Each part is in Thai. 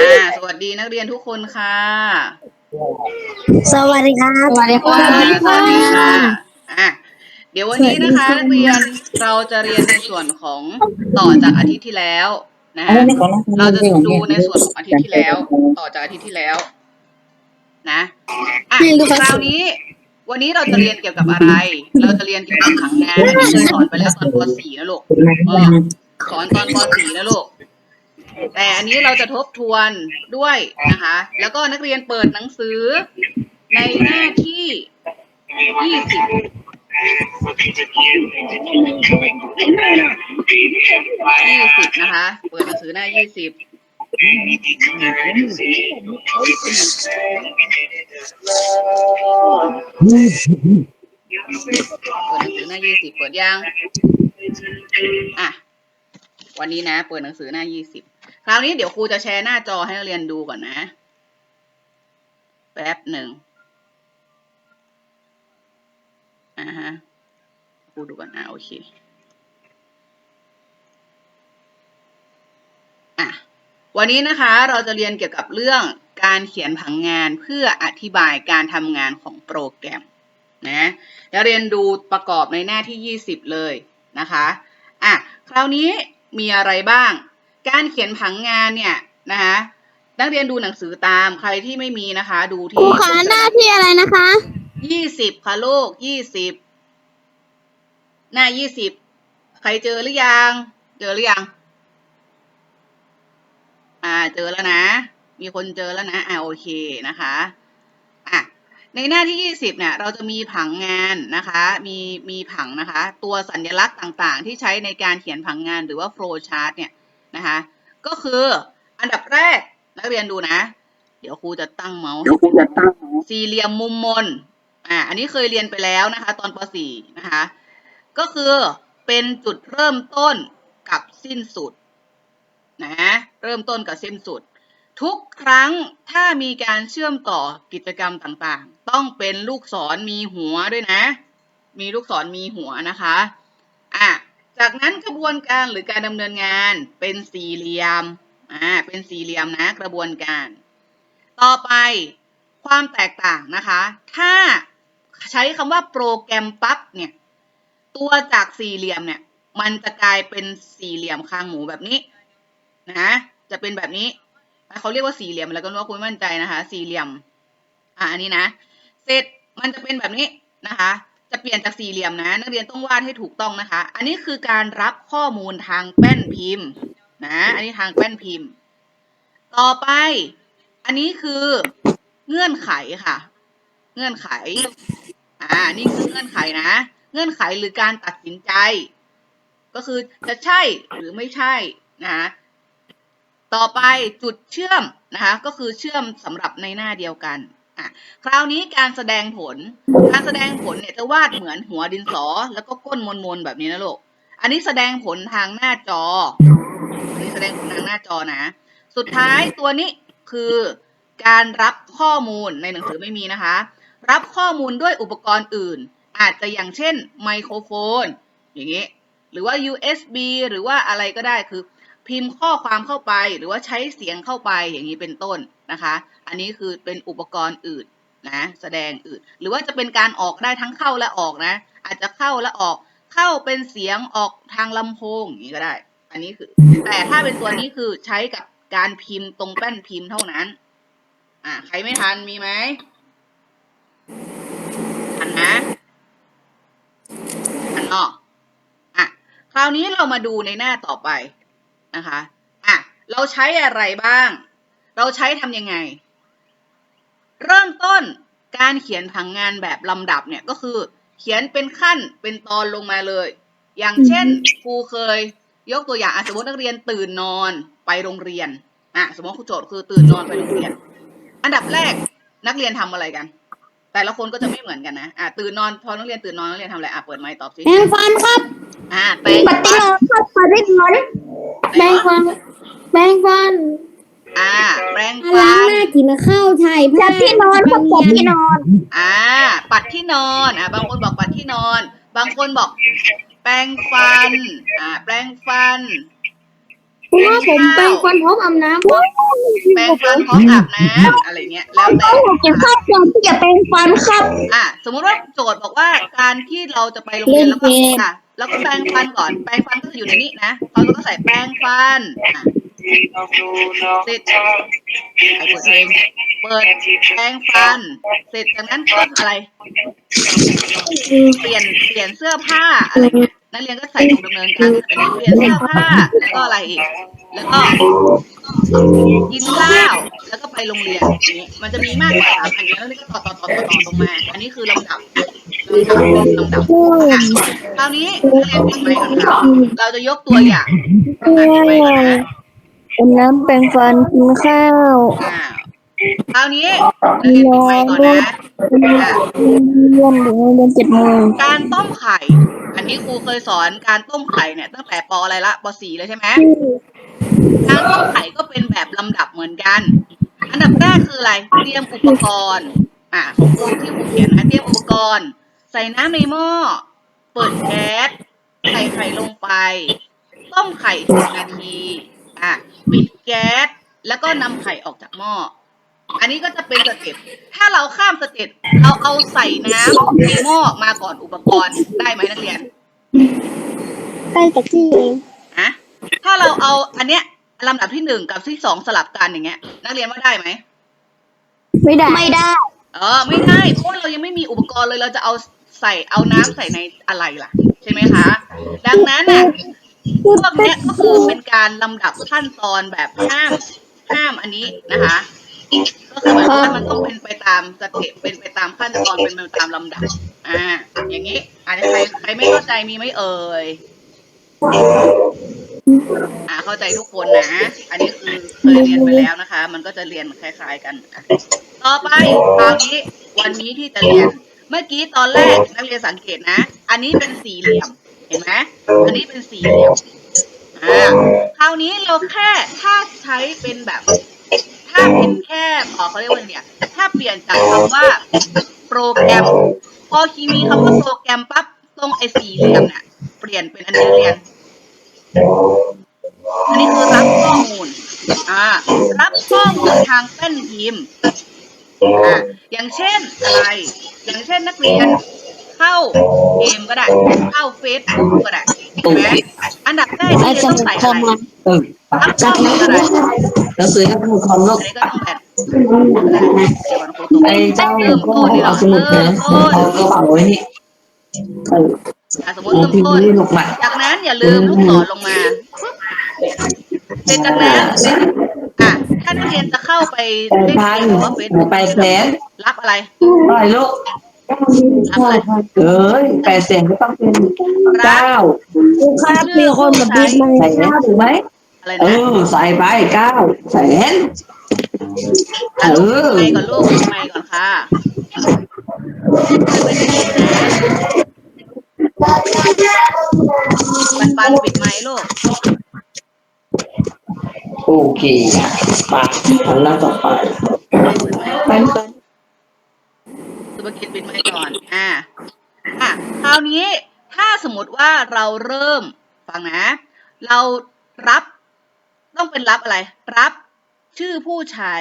อ่า สวัสดีนักเรียนทุกคนค่ะ สวัสดีครับ สวัสดีค่ะอ่าสวัสดีค่ะอะ เดี๋ยววันนี้นะคะนักเรียนเราจะเรียนในส่วนของต่อจากอาทิตย์ที่แล้วนะฮะเราจะดูในส่วนของอาทิตย์ที่แล้ว ต่อจากอาทิตย์ที่แล้ว นะอะคราวนี้ วันนี้เราจะเรียนเกี่ยวกับอะไร เราจะเรียนเกี่ยวกับผังงานที่สอนไปแล้วตอนป .4 นะลูกสอนตอนป .4 นะลูก แต่อันนี้เราจะทบทวนด้วยนะคะ แล้วก็นักเรียนเปิดหนังสือในหน้าที่20 20นะคะ เปิดหนังสือหน้า20 เปิดหนังสือหน้า20เปิดยัง อะ วันนี้นะ เปิดหนังสือหน้า20คราวนี้เดี๋ยวครูจะแชร์หน้าจอให้นักเรียนดูก่อนนะ แป๊บหนึ่งอ่าฮะครูดูก่อนนะโอเค อะ วันนี้นะคะเราจะเรียนเกี่ยวกับเรื่องการเขียนผังงานเพื่ออธิบายการทำงานของโปรแกรมนะแล้วเรียนดูประกอบในหน้าที่ 20 เลยนะคะอะคราวนี้มีอะไรบ้าง การเขียนผังงานเนี่ยนะคะนักเรียนดูหนังสือตามใครที่ไม่มีนะคะ ดูครูที่ขาหน้าที่อะไรนะคะยี่สิบค่ะลูกยี่สิบหน้ายี่สิบใครเจอหรือยัง เจอหรือยัง อ่าเจอแล้วนะ มีคนเจอแล้วนะอ่าโอเคนะคะอะในหน้าที่ยี่สิบเนี่ยเราจะมีผังงานนะคะ มีมีผังนะคะ ตัวสัญลักษณ์ต่างๆ ที่ใช้ในการเขียนผังงานหรือว่า flow chart เนี่ยนะคะก็คืออันดับแรกนักเรียนดูนะ เดี๋ยวครูจะตั้งเมาส์ให้สี่เหลี่ยมมุมมนอ่าอันนี้เคยเรียนไปแล้วนะคะ ตอนป .4 นะคะ ก็คือเป็นจุดเริ่มต้นกับสิ้นสุด นะเริ่มต้นกับสิ้นสุด ทุกครั้งถ้ามีการเชื่อมต่อกิจกรรมต่างๆ ต้องเป็นลูกศรมีหัวด้วยนะ มีลูกศรมีหัวนะคะอะจากนั้นกระบวนการหรือการดำเนินงานเป็นสี่เหลี่ยมอ่าเป็นสี่เหลี่ยมนะกระบวนการ ต่อไปความแตกต่างนะคะ ถ้าใช้คำว่าโปรแกรมปั๊บเนี่ย ตัวจากสี่เหลี่ยมเนี่ย มันจะกลายเป็นสี่เหลี่ยมคางหมูแบบนี้ นะ จะเป็นแบบนี้เขาเรียกว่าสี่เหลี่ยมอะไรก็ไม่รู้คุณมั่นใจนะคะ สี่เหลี่ยม อะอันนี้นะ เสร็จมันจะเป็นแบบนี้นะคะ จะเปลี่ยนจากสี่เหลี่ยมนะ นักเรียนต้องวาดให้ถูกต้องนะคะ อันนี้คือการรับข้อมูลทางแป้นพิมพ์นะ อันนี้ทางแป้นพิมพ์ ต่อไป อันนี้คือเงื่อนไขค่ะ เงื่อนไข อ่า นี่คือเงื่อนไขนะ เงื่อนไขหรือการตัดสินใจ ก็คือจะใช่หรือไม่ใช่นะ ต่อไปจุดเชื่อมนะคะก็คือเชื่อมสำหรับในหน้าเดียวกันอะคราวนี้การแสดงผลการแสดงผลเนี่ยจะวาดเหมือนหัวดินสอ แล้วก็ก้นมนๆแบบนี้นะลูกอันนี้แสดงผลทางหน้าจออันนี้แสดงผลทางหน้าจอนะ สุดท้ายตัวนี้คือการรับข้อมูลในหนังสือไม่มีนะคะ รับข้อมูลด้วยอุปกรณ์อื่น อาจจะอย่างเช่นไมโครโฟน อย่างนี้ หรือว่า USB หรือว่าอะไรก็ได้คือ พิมพ์ข้อความเข้าไปหรือว่าใช้เสียงเข้าไปอย่างนี้เป็นต้นนะคะ อันนี้คือเป็นอุปกรณ์อื่นนะแสดงอื่น หรือว่าจะเป็นการออกได้ทั้งเข้าและออกนะ อาจจะเข้าและออก เข้าเป็นเสียงออกทางลำโพงอย่างนี้ก็ได้ อันนี้คือ แต่ถ้าเป็นตัวนี้คือใช้กับการพิมพ์ตรงแป้นพิมพ์เท่านั้น อ่าใครไม่ทันมีไหมทันนะทันเนาะอะคราวนี้เรามาดูในหน้าต่อไป นะคะอะเราใช้อะไรบ้าง เราใช้ทำยังไง เริ่มต้นการเขียนผังงานแบบลำดับเนี่ยก็คือ เขียนเป็นขั้นเป็นตอนลงมาเลย อย่างเช่นครูเคย ยกตัวอย่างอะสมมตินักเรียนตื่นนอนไปโรงเรียนอะสมมติครูโจทย์คือตื่นนอนไปโรงเรียน อันดับแรกนักเรียนทำอะไรกัน แต่ละคนก็จะไม่เหมือนกันนะอะตื่นนอนพอนักเรียนตื่นนอนนักเรียนทำอะไรอะเปิดไมค์ตอบสิแปรงฟันครับ อะแปรงปฏิฟันโลครับปฏิโล แปรงฟันแปรงฟันอ่า แปรงล้าฟังน หน้ากินข้าวไทยผ้าที่นอนครับผมที่นอน อ่า ปัดที่นอน อ่า บางคนบอกปัดที่นอน บางคนบอก แปรงฟัน อ่า แปรงฟัน เพราะว่าผมแปรงฟันพร้อมอาบน้ำเพราะแปรงฟันพร้อมอาบน้ำอะไรเงี้ย แล้วแต่เก็บข้าวก่อนที่จะแปรงฟันครับ อะสมมุติว่าโจทย์บอกว่าการที่เราจะไปโรงเรียนแล้วก็เล่นเกมอะแล้วก็แปรงฟันก่อน แปรงฟันก็จะอยู่ในนี้นะเขาก็ใส่แปรงฟันอะเสร็จไอ้เปิดเองเปิดแปรงฟัน เสร็จจากนั้นก็อะไร เปลี่ยน เปลี่ยนเสื้อผ้าอะไรนักเรียนก็ใส่ลงดำเนินการเป็นเปลี่ยนเสื้อผ้า แล้วก็อะไรอีก แล้วก็กินข้าวแล้วก็ไปโรงเรียน มันจะมีมากกว่าสามอันนี้แล้วนี่ก็ต่อต่อต่อต่อต่อลงมา อันนี้คือลำดับลำดับลำดับคราวนี้เรียนปิดไมค์ก่อนค่ะเราจะยกตัวอย่างอะปิดไมค์ก่อนนะน้ำแปรงฟันกินข้าว คราวนี้เรียนปิดไมค์ก่อนนะ อะเรียนถึงโรงเรียนเจ็ดโมงการต้มไข่ อันนี้ครูเคยสอนการต้มไข่เนี่ยตั้งแต่ปอะไรละปสี่เลยใช่ไหมการต้มไข่ก็เป็นแบบลำดับเหมือนกัน อันดับแรกคืออะไร เตรียมอุปกรณ์ อ่าของครูที่ครูเขียนนะเตรียมอุปกรณ์ ใส่น้ำในหม้อ เปิดแก๊สใส่ไข่ลงไป ต้มไข่สิบนาที อะ ปิดแก๊ส แล้วก็นำไข่ออกจากหม้อ อันนี้ก็จะเป็นสเต็ปถ้าเราข้ามสเต็ปเราเอาใส่น้ำในหม้อมาก่อนอุปกรณ์ได้ไหมนักเรียนใกล้กับที่เองอะถ้าเราเอาอันเนี้ยลำดับที่หนึ่งกับที่สองสลับกันอย่างเงี้ย นักเรียนว่าได้ไหมไม่ได้ไม่ได้เออไม่ได้เพราะว่าเรายังไม่มีอุปกรณ์เลยเราจะเอาใส่เอาน้ำใส่ในอะไรล่ะ ใช่ไหมคะ ดังนั้นน่ะพวกเนี้ยก็คือเป็นการลำดับขั้นตอนแบบห้ามห้ามอันนี้นะคะ ก็คือหมายความว่ามันต้องเป็นไปตามสเต็ปเป็นไปตามขั้นตอนเป็นไปตามลำดับ อ่า อย่างนี้อาจจะใครใครไม่เข้าใจมีไหมเอ่ยอ่าเข้าใจทุกคนนะ อันนี้คือเคยเรียนไปแล้วนะคะ มันก็จะเรียนคล้าย ๆ กันอะต่อไปคราวนี้วันนี้ที่จะเรียน เมื่อกี้ตอนแรกนักเรียนสังเกตนะ อันนี้เป็นสี่เหลี่ยมเห็นไหมอันนี้เป็นสี่เหลี่ยมอ่าคราวนี้เราแค่ถ้าใช้เป็นแบบ ถ้าเป็นแค่เอ่อเขาเรียกว่าอะไรเนี่ยถ้าเปลี่ยนจากคำว่าโปรแกรมพอคีมีคำว่าโปรแกรมปั๊บตรงไอ้สี่เหลี่ยมเนี่ยเปลี่ยนเป็นอันนี้เรียนอันนี้คือรับข้อมูลอ่ารับข้อมูลทางแป้นพิมพ์อ่าอย่างเช่นอะไร อย่างเช่นนักเรียนเข้าเกมก็ได้ เข้าเฟซบุ๊กก็ได้ ใช่ไหมอันดับแรกที่จะต้องใส่อะไร เออรับข้อมูลอะไรหนังสือให้ผู้ปกครองลูอักนนี้ก็ต้องแบบเดี๋ยวก่อนครูตรงไอ้เจ้าเริ่มก็ต้นนี่เหรอเอาสมุดเริ่นะมต้นเอากระเป๋าไว้นี่เอออะสมมติเอาเริ่มพิมพ์ต้นนี่ลูกมาจากนั้นอย่าลืมลูกศรลงมาเสร็จจากนั้นอะถ้านักเรียนจะเข้าไปแปดเล่นพันเกมหรือว่าเฟซบุ๊กแปดแสนรับอะไรอะไรลูก เอ้ยแปดแสนก็ต้องเป็นเก้าครับมีคนมาบีบมาใส่เก้าถูกไหมอะไรเอนะอ ใส่ไปเก้าแสนอะลูกเออปิดไมค์ก่อนลูกปิดไมค์ก่อนค่ะไม่ได้ยินนะปันปันปิดไมค์ลูกโอเคไปอันนั้นต่อไปปิดไม ค์ไปไปสุภกิจปิดไมค์ก่อน อ่าอะคราวนี้ถ้าสมมติว่าเราเริ่มฟังนะ เรารับต้องเป็นรับอะไร รับชื่อผู้ใช้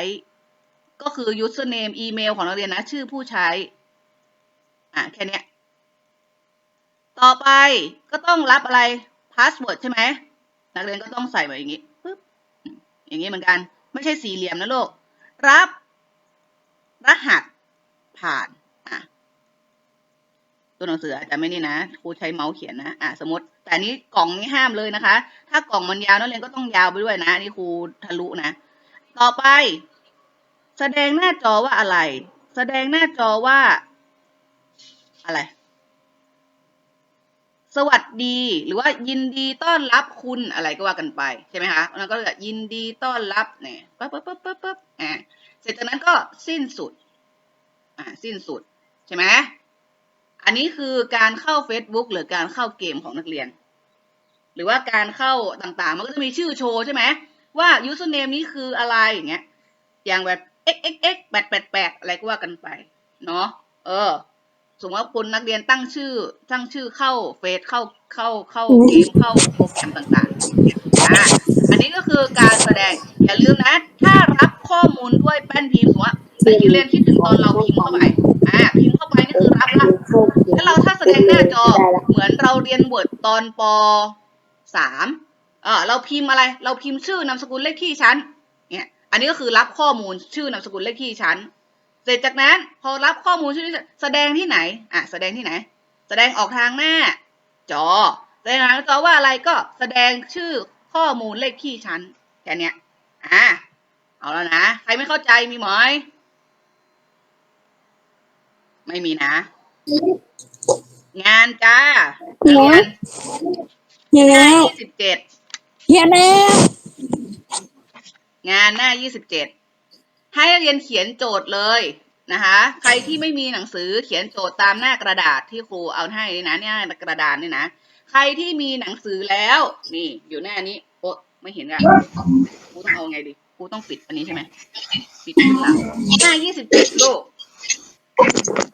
ก็คือ username อีเมลของนักเรียนนะ ชื่อผู้ใช้ อะแค่นี้ต่อไปก็ต้องรับอะไร password ใช่ไหมนักเรียนก็ต้องใส่แบบอย่างนี้ปึ๊บอย่างนี้เหมือนกัน ไม่ใช่สี่เหลี่ยมนะลูกรับรหัสผ่าน ตัวหนังสืออาจจะไม่นี่นะครูใช้เมาส์เขียนนะอะสมมติ แต่นี้กล่องนี้ห้ามเลยนะคะ ถ้ากล่องมันยาวนักเรียนก็ต้องยาวไปด้วยนะนี่ครูทะลุนะ ต่อไป แสดงหน้าจอว่าอะไร แสดงหน้าจอว่า อะไร สวัสดี หรือว่ายินดีต้อนรับคุณอะไรก็ว่ากันไปใช่ไหมคะแล้วก็เลยยินดีต้อนรับเนี่ยปั๊บปั๊บปั๊บปั๊บปั๊บอ่าเสร็จจากนั้นก็สิ้นสุด อ่าสิ้นสุดใช่ไหม อันนี้คือการเข้า Facebook หรือการเข้าเกมของนักเรียน หรือว่าการเข้าต่างๆ มันก็จะมีชื่อโชว์ใช่ไหมว่า username นี้คืออะไรอย่างเงี้ย อย่างแบบ xxx แปดแปดแปดอะไรก็ว่ากันไป เนาะเออ สมมติว่าคุณนักเรียนตั้งชื่อ ตั้งชื่อเข้าเฟซเข้าเข้าเข้าเกมเข้าโปรแกรมต่างๆอ่าอันนี้ก็คือการแสดง อย่าลืมนะ ถ้ารับข้อมูลด้วยแป้นพิมพ์สม มติว่านักเรียนคิดถึงตอนเราพิมพ์เข้าไปอ่าพิมพ์เข้าไปนี่คือรับละแล้วเราถ้าแสดงหน้าจอเหมือนเราเรียน Word ตอนปสามเออเราพิมพ์อะไร เราพิมพ์ชื่อนามสกุลเลขที่ชั้นเนี่ย อันนี้ก็คือรับข้อมูลชื่อนามสกุลเลขที่ชั้นเสร็จจากนั้นพอรับข้อมูลชื่อแสดงที่ไหน อะ แสดงที่ไหน แสดงออกทางหน้า จอ แสดงทางหน้าจอว่าอะไรก็แสดงชื่อข้อมูลเลขที่ชั้นแค่นี้อะ เอาแล้วนะ ใครไม่เข้าใจมีไหม ไม่มีนะ งานจ้าเรียนเฮียหน้าแล้วยี่สิบเจ็ดเฮียแล้วงานหน้ายี่สิบเจ็ดให้นักเรียนเขียนโจทย์เลยนะคะ ใครที่ไม่มีหนังสือเขียนโจทย์ตามหน้ากระดาษที่ครูเอาให้นี่นะเนี่ยกระดานนี่นะ ใครที่มีหนังสือแล้ว นี่ อยู่หน้านี้ โอ้ไม่เห็นอะครูต้องเอาไงดีครูต้องปิดอันนี้ใช่ไหมปิดข้างหลังหน้ายี่สิบเจ็ดลูก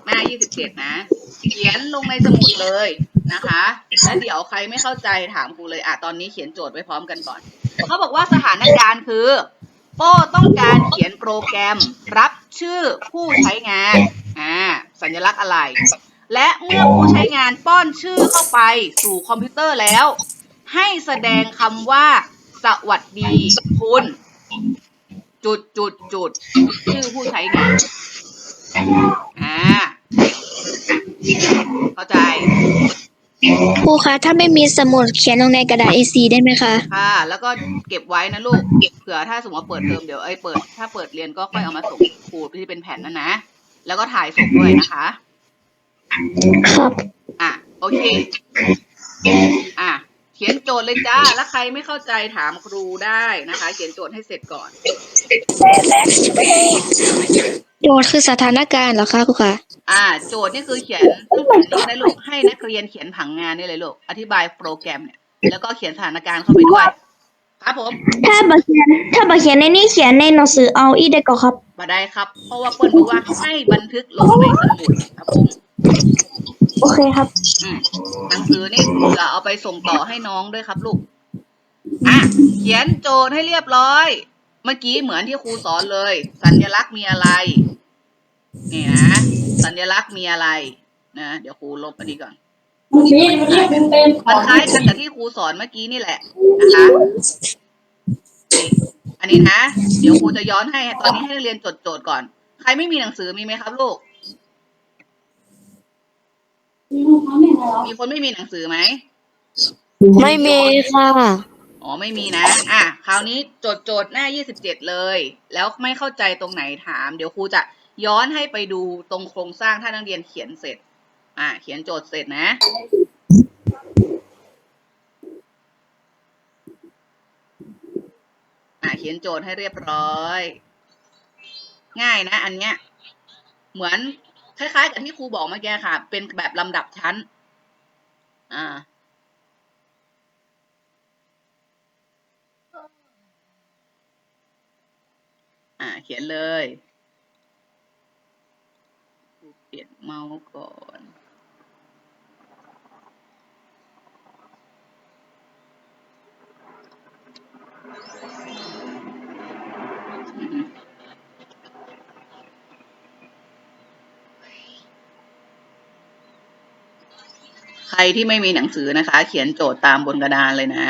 หน้า27นะ เขียนลงในสมุดเลยนะคะแล้วเดี๋ยวใครไม่เข้าใจถามครูเลยอะตอนนี้เขียนโจทย์ไว้พร้อมกันก่อน เขาบอกว่าสถานการณ์คือ โป้ต้องการเขียนโปรแกรมรับชื่อผู้ใช้งานอ่าสัญลักษณ์อะไร และเมื่อผู้ใช้งานป้อนชื่อเข้าไปสู่คอมพิวเตอร์แล้ว ให้แสดงคำว่า สวัสดีคุณ จุดจุดจุดชื่อผู้ใช้งาน อ่า เข้าใจ ครูคะถ้าไม่มีสมุดเขียนลงในกระดาษ A4 ได้ไหมคะค่ะ แล้วก็เก็บไว้นะลูกเผื่อถ้าสมมติว่าเปิดเทอมเดี๋ยวเอ้ยเปิด ถ้าเปิดเรียนก็ค่อยเอามาส่งครูที่เป็นแผ่นนั่นนะ แล้วก็ถ่ายส่งด้วยนะคะ ครับอะ โอเค อะ เขียนโจทย์เลยจ้า แล้วใครไม่เข้าใจถามครูได้นะคะ เขียนโจทย์ให้เสร็จก่อน โจทย์คือสถานการณ์เหรอคะครูคะอ่า โจทย์นี่คือเขียนตั้งแต่ต้นได้ลูกให้นักเรียนเขียนผังงานนี่เลยลูกอธิบายโปรแกรมเนี่ยแล้วก็เขียนสถานการณ์เข้าไปด้วยครับผม ถ้าบักเขียนถ้าบักเขียนในนี่เขียนในหนังสือเอาอีได้ก็ครับมาได้ครับ เพราะว่าเปิ้ลบอกว่าให้บันทึกลงในสมุดครับผมโอเคครับอืมหนังสือนี่เผื่อเอาไปส่งต่อให้น้องด้วยครับลูกอะเขียนโจทย์ให้เรียบร้อย เมื่อกี้เหมือนที่ครูสอนเลย สัญลักษณ์มีอะไรนี่นะสัญลักษณ์มีอะไรนะเดี๋ยวครูลบอันนี้ก่อนมันคล้ายกันกับที่ครูสอนเมื่อกี้นี่แหละนะคะนี่อันนี้นะ เดี๋ยวครูจะย้อนให้ ตอนนี้ให้นักเรียนจดโจทย์ก่อน ใครไม่มีหนังสือมีไหมครับลูก มีคนไม่มีหนังสือไหม ไม่มีค่ะ อ๋อไม่มีนะ อะคราวนี้โจทย์โจทย์หน้า 27 เลย แล้วไม่เข้าใจตรงไหนถาม เดี๋ยวครูจะย้อนให้ไปดูตรงโครงสร้างถ้านักเรียนเขียนเสร็จ อะเขียนโจทย์เสร็จนะอะเขียนโจทย์ให้เรียบร้อย ง่ายนะ อันเนี้ย เหมือนคล้ายๆกับที่ครูบอกเมื่อกี้ค่ะ เป็นแบบลำดับชั้น อ่า อ่า เขียนเลยเปลี่ยนเมาส์ก่อนใครที่ไม่มีหนังสือนะคะ เขียนโจทย์ตามบนกระดานเลยนะ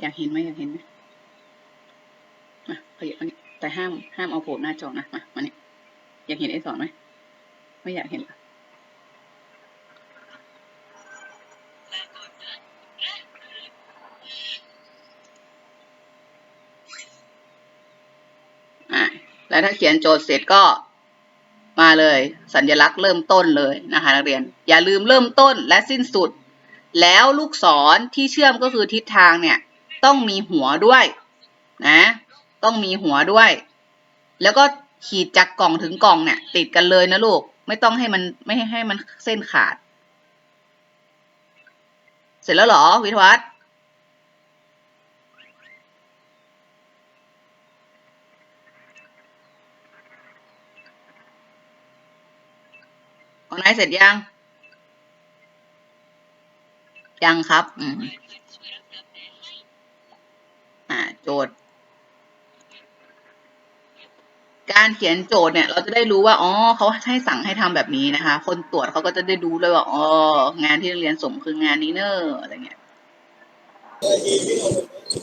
อยาก เห็นไหมอยากเห็นไหมมาขยับมานี่แต่ห้ามห้ามเอาโผล่หน้าจอนะมามานี่อยากเห็นไอ้สอนไหมไม่อยากเห็นหรอะแล้วถ้าเขียนโจทย์เสร็จก็มาเลย สัญลักษณ์เริ่มต้นเลยนะคะนักเรียน อย่าลืมเริ่มต้นและสิ้นสุด แล้วลูกศรที่เชื่อมก็คือทิศทางเนี่ย ต้องมีหัวด้วยนะ ต้องมีหัวด้วย แล้วก็ขีดจากกล่องถึงกล่องเนี่ย ติดกันเลยนะลูก ไม่ต้องให้มันไม่ให้ให้มันเส้นขาด เสร็จแล้วหรอ วิทยวัฒน์ของนายเสร็จยัง ยังครับ อืม โจทย์ การเขียนโจทย์เนี่ย เราจะได้รู้ว่า อ๋อเขาให้สั่งให้ทำแบบนี้นะคะ คนตรวจเขาก็จะได้ดูเลยว่า อ๋อ งานที่นักเรียนส่งคืองานนี้เนอะอะไรเงี้ย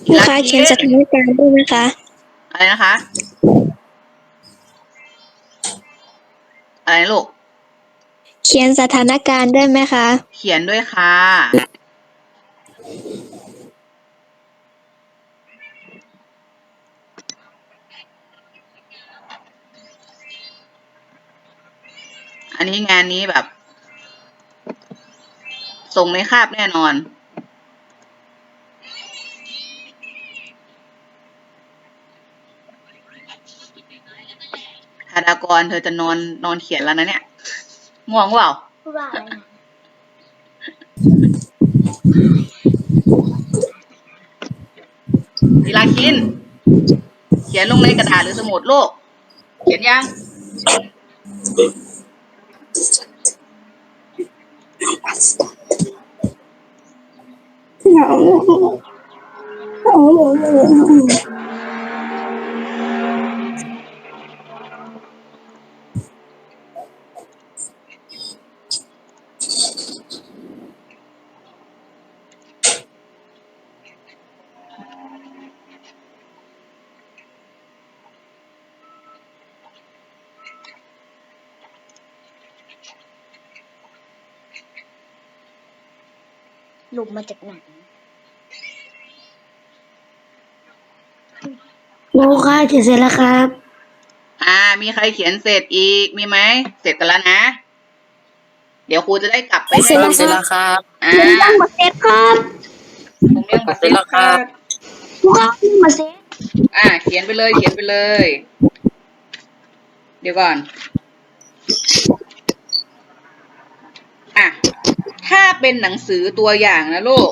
ครูคะเขียนสถานการณ์ด้วยไหมคะ อะไรนะคะ อะไรนะลูก เขียนสถานการณ์ด้วยไหมคะ เขียนด้วยค่ะ อันนี้งานนี้แบบ ส่งในคาบแน่นอนธดากรเธอจะนอนนอนเขียนแล้วนะเนี่ยง่วงเปล่าศิลาคิน เขียนลงในกระดาษหรือสมุดโลก เขียนยัง Ya, açtı. หลุมมาจากไหนครูคะเขียนเสร็จแล้วครับ อ่า มีใครเขียนเสร็จอีก มีไหม เสร็จกันแล้วนะ เดี๋ยวครูจะได้กลับไปให้เสร็จแล้ว เสร็จแล้วครับ อ่ายังมาเสร็จครับผมยังบัตรเสร็จเสร็จแล้วครับครูครับยังมาเสร็จอ่า เขียนไปเลย เขียนไปเลย เดี๋ยวก่อน อะ ถ้าเป็นหนังสือตัวอย่างนะลูก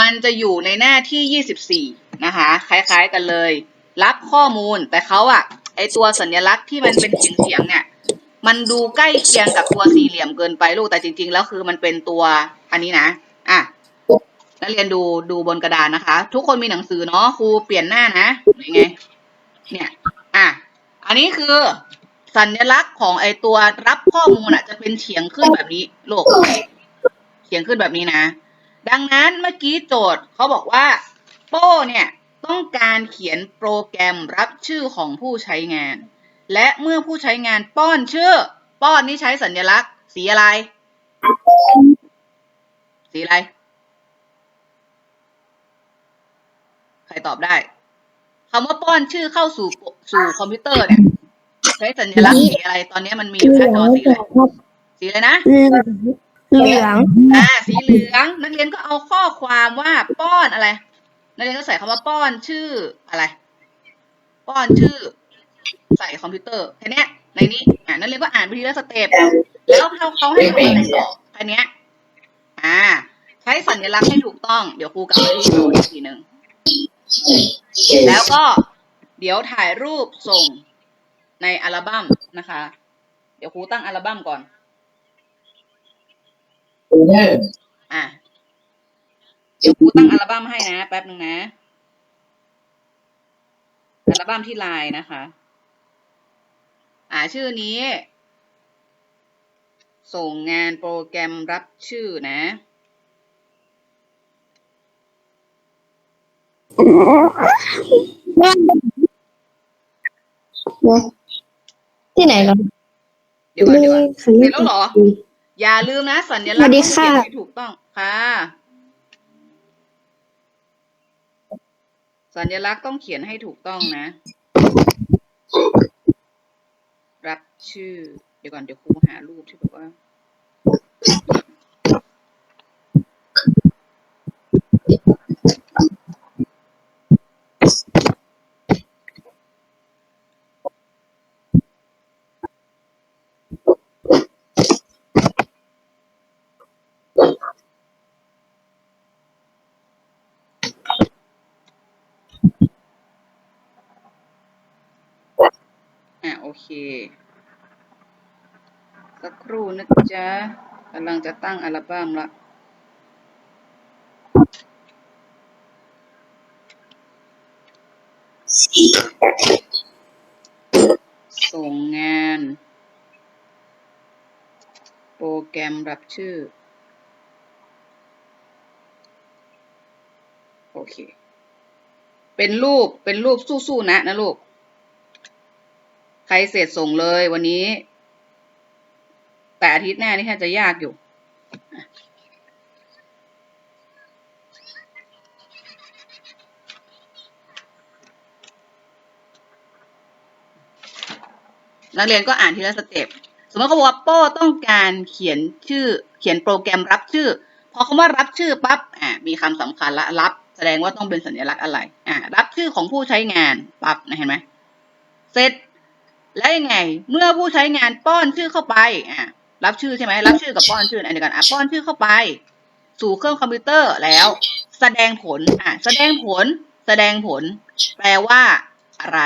มันจะอยู่ในหน้าที่ยี่สิบสี่นะคะ คล้ายๆกันเลย รับข้อมูลแต่เขาอะไอตัวสัญลักษณ์ที่มันเป็นเฉียงๆเนี่ย มันดูใกล้เคียงกับตัวสี่เหลี่ยมเกินไปลูกแต่จริง ๆ แล้วคือมันเป็นตัวอันนี้นะอะนักเรียนดูดูบนกระดานนะคะ ทุกคนมีหนังสือเนาะครูเปลี่ยนหน้านะยังไง เนี่ย อะอันนี้คือสัญลักษณ์ของไอตัวรับข้อมูลอะ จะเป็นเฉียงขึ้นแบบนี้ โลก เฉียงขึ้นแบบนี้นะ ดังนั้นเมื่อกี้โจทย์เขาบอกว่า โป้เนี่ยต้องการเขียนโปรแกรมรับชื่อของผู้ใช้งาน และเมื่อผู้ใช้งานป้อนชื่อ ป้อนนี่ใช้สัญลักษณ์ สีอะไร สีอะไร ใครตอบได้คำว่าป้อนชื่อเข้าสู่สู่คอมพิวเตอร์เนี่ยใช้สัญลักษณ์สีอะไร ตอนนี้มันมีอยู่แค่จอสีอะไร สีอะไรนะ เหลืองอ่าสีเหลือง นักเรียนก็เอาข้อความว่าป้อนอะไร นักเรียนก็ใส่คำว่าป้อนชื่ออะไร ป้อนชื่อ ใส่คอมพิวเตอร์แค่นี้ในนี้อ่านักเรียนก็อ่านไปทีละสเต็ปแล้วเขาเขาให้ทำอะไรต่อแค่เนี้ยอ่า ใช้สัญลักษณ์ให้ถูกต้อง เดี๋ยวครูกลับไปที่โจทย์อีกทีหนึ่งแล้วก็เดี๋ยวถ่ายรูปส่งในอัลบั้มนะคะ เดี๋ยวครูตั้งอัลบั้มก่อน อะเดี๋ยวครูตั้งอัลบั้มให้นะ แป๊บหนึ่งนะ อัลบั้มที่ไลน์นะคะ อ่าชื่อนี้ ส่งงานโปรแกรมรับชื่อนะที่ไหนเหรอเดี๋ยวก่อนเดี๋ยวก่อนเสร็จแล้วเหรอ อย่าลืมนะ สัญลักษณ์สวัสดีต้องเขียนค่ะให้ถูกต้องค่ะ สัญลักษณ์ต้องเขียนให้ถูกต้องนะ รับชื่อ เดี๋ยวก่อนเดี๋ยวครูหารูปที่แบบว่า โอเค สักครู่นะจ๊ะกำลังจะตั้งอัลบั้มละส่งงาน โปรแกรมรับชื่อ โอเค เป็นรูป เป็นรูปสู้ๆนะนะลูก รเสร็จส่งเลยวันนี้ แต่อาทิตย์หน้านี่ท่จะยากอยู่นักเรียนก็อ่านทีละสเต็ป สมมติเขาบอกว่าโป้ต้องการเขียนชื่อ เขียนโปรแกรมรับชื่อ พอคำว่ารับชื่อปั๊บ อ่า มีคำสำคัญละรับ แสดงว่าต้องเป็นสัญลักษณ์อะไร อ่า รับชื่อของผู้ใช้งานปั๊บนะเห็นไหม เสร็จ แล้วยังไง เมื่อผู้ใช้งานป้อนชื่อเข้าไปอ่ารับชื่อใช่ไหมรับชื่อกับป้อนชื่ออันเดียวกันอะป้อนชื่อเข้าไป สู่เครื่องคอมพิวเตอร์แล้ว แสดงผลอะแสดงผล แสดงผล แปลว่าอะไร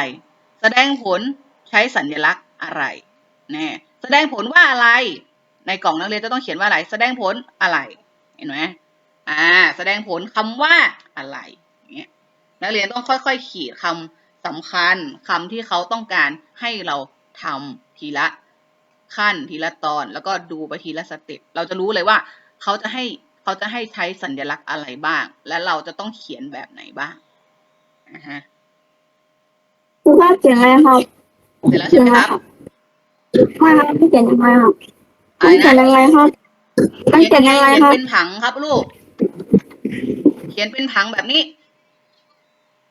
แสดงผลใช้สัญลักษณ์อะไรแน่แสดงผลว่าอะไร ในกล่องนักเรียนจะต้องเขียนว่าอะไร แสดงผลอะไร เห็นไหมอ่า แสดงผลคำว่าอะไรเงี้ยนักเรียนต้องค่อยๆขีดคำ สำคัญคำที่เขาต้องการให้เราทำทีละขั้นทีละตอน แล้วก็ดูไปทีละสเต็ปเราจะรู้เลยว่าเขาจะให้เขาจะให้ใช้สัญลักษณ์อะไรบ้าง และเราจะต้องเขียนแบบไหนบ้างอ่าฮะครูครับเขียนอะไรครับเสร็จแล้วใช่ไหมครับไม่ครับไม่เขียนยังไงครับอะไรเขียนนะยังไงครับต้องเขียนยังไงเขียนครับเป็นผังครับลูก เขียนเป็นผังแบบนี้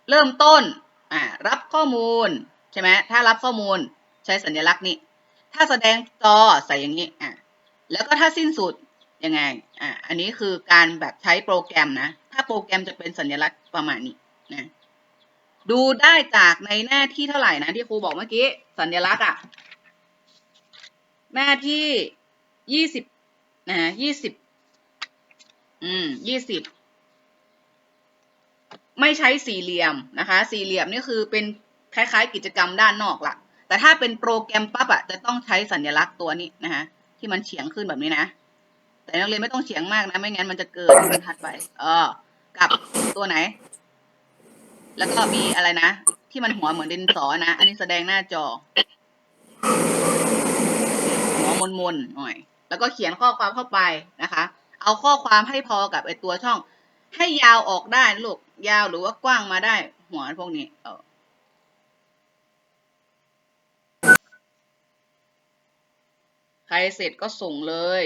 เริ่มต้น อ่ารับข้อมูลใช่ไหมถ้ารับข้อมูลใช้สัญลักษณ์นี้ถ้าแสดงจอใส่อย่างนี้อ่าแล้วก็ถ้าสิ้นสุดยังไงอ่าอันนี้คือการแบบใช้โปรแกรมนะ ถ้าโปรแกรมจะเป็นสัญลักษณ์ประมาณนี้นะดูได้จากในหน้าที่เท่าไหร่นะที่ครูบอกเมื่อกี้สัญลักษณ์อะหน้าที่ยี่สิบนะฮะยี่สิบอืมยี่สิบ ไม่ใช้สี่เหลี่ยมนะคะ สี่เหลี่ยมนี่คือเป็นคล้ายๆ กิจกรรมด้านนอกละแต่ถ้าเป็นโปรแกรมปั๊บอะจะต้องใช้สัญลักษณ์ตัวนี้นะคะที่มันเฉียงขึ้นแบบนี้นะ แต่นักเรียนไม่ต้องเฉียงมากนะไม่งั้นมันจะเกิดบรรทัดไป เออ กับตัวไหน แล้วก็มีอะไรนะที่มันหัวเหมือนดินสอนะ อันนี้แสดงหน้าจอ หัวมนๆหน่อย แล้วก็เขียนข้อความเข้าไปนะคะ เอาข้อความให้พอกับไอตัวช่อง ให้ยาวออกได้นะลูก ยาวหรือว่ากว้างมาได้ หัวพวกนี้เออใครเสร็จก็ส่งเลย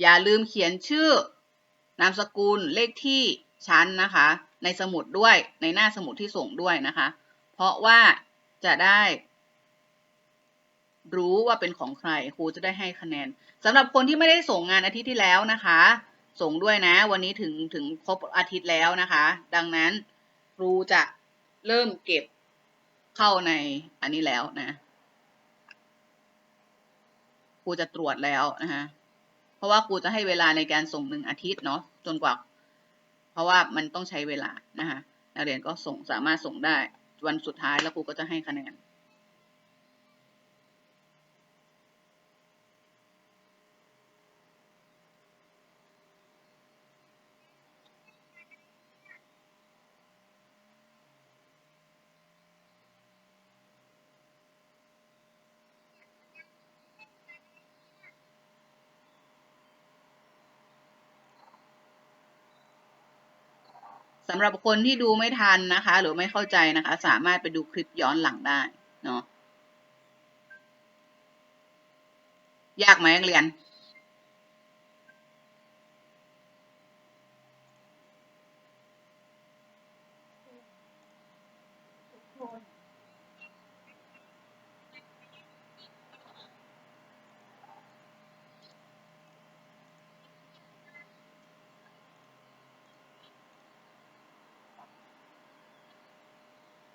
อย่าลืมเขียนชื่อนามสกุลเลขที่ชั้นนะคะ ในสมุดด้วยในหน้าสมุดที่ส่งด้วยนะคะ เพราะว่าจะได้ รู้ว่าเป็นของใครครูจะได้ให้คะแนนสำหรับคนที่ไม่ได้ส่งงานอาทิตย์ที่แล้วนะคะ ส่งด้วยนะ วันนี้ถึงถึงครบอาทิตย์แล้วนะคะ ดังนั้นครูจะเริ่มเก็บเข้าในอันนี้แล้วนะครูจะตรวจแล้วนะคะเพราะว่าครูจะให้เวลาในการส่งหนึ่งอาทิตย์เนาะจนกว่า เพราะว่ามันต้องใช้เวลานะคะนักเรียนก็ส่งสามารถส่งได้วันสุดท้ายแล้วครูก็จะให้คะแนนำหรับคนที่ดูไม่ทันนะคะ หรือไม่เข้าใจนะคะ สามารถไปดูคลิปย้อนหลังได้เนาะยากไหมนักเรียน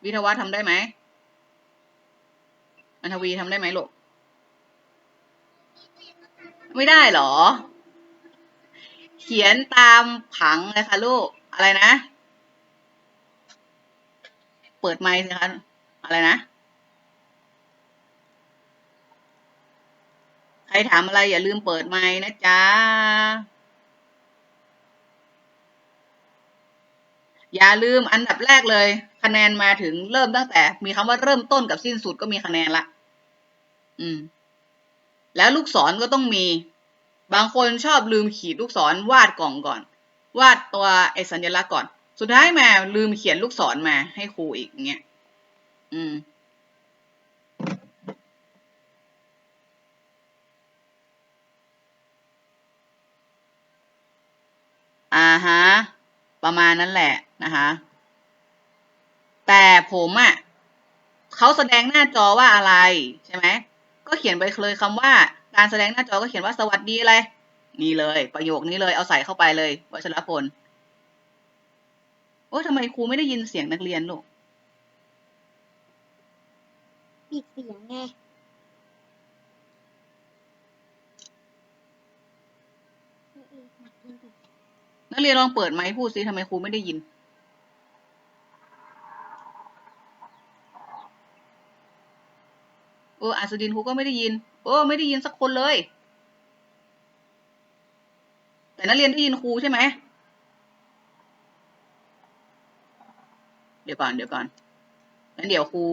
ิทวัฒน์ทำได้ไหมอันทวีทำได้ไหมลูก ไม่ได้หรอ เขียนตามผังเลยค่ะลูก อะไรนะ เปิดไมค์สิคะ อะไรนะ ใครถามอะไรอย่าลืมเปิดไมค์นะจ๊ะอย่าลืมอันดับแรกเลย คะแนนมาถึงเริ่มตั้งแต่ มีคำว่าเริ่มต้นกับสิ้นสุดก็มีคะแนนละ อืม แล้วลูกศรก็ต้องมี บางคนชอบลืมขีดลูกศรวาดกล่องก่อน วาดตัวไอ้สัญลักษณ์ก่อน สุดท้ายมาลืมเขียนลูกศรมาให้ครูอีกเงี้ย อืมอ่าฮะ ประมาณนั้นแหละนะคะ แต่ผมอะ่ะเขาแสดงหน้าจอว่าอะไรใช่ไหมก็เขียนไปเลยคำว่า การแสดงหน้าจอก็เขียนว่าสวัสดีอะไรนี่เลย ประโยคนี้เลยเอาใส่เข้าไปเลยวัชรพลโอ้ยทำไมครูไม่ได้ยินเสียงนักเรียนลูกปิดเสียงไงเออเออหนักเกินไปนักเรียนลองเปิดไมค์พูดซิทำไมครูไม่ได้ยิน สุดินครูก็ไม่ได้ยิน โอ้ไม่ได้ยินสักคนเลย แต่นักเรียนได้ยินครูใช่ไหมเดี๋ยวก่อนเดี๋ยวก่อนงั้นเดี๋ยวครู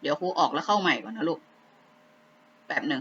เดี๋ยวครูออกแล้วเข้าใหม่ก่อนนะลูก แป๊บหนึ่ง